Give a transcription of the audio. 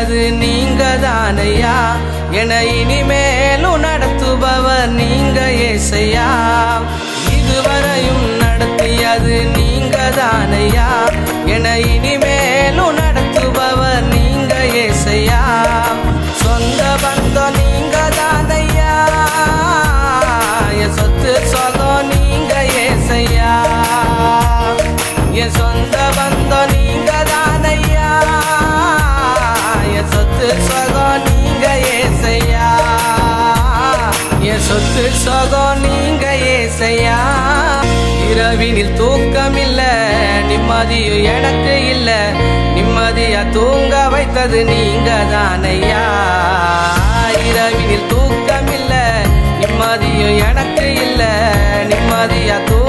அது நீங்க தானையா என இனிமேலும் நடத்துபவர் நீங்க ஏசையா? இதுவரையும் நடத்தியது நீங்க தானையா என இனிமேலும் நடத்துபவர் நீங்க ஏசையா? சொந்த பந்தம் நீங்க தானையா என் சொத்து சொந்தம் நீங்க ஏசையா? என் சொந்த பந்தம் நீங்க தான் சொகம் நீங்க ஏசையா என் சொத்து சொகம் நீங்க ஏசையா இரவினில் தூக்கம் இல்ல நிம்மதியும் எனக்கு இல்ல. நிம்மதியா தூங்க வைத்தது நீங்க தானையா? இரவினில் தூக்கம் இல்ல நிம்மதியும் எனக்கு இல்ல. நிம்மதியா தூ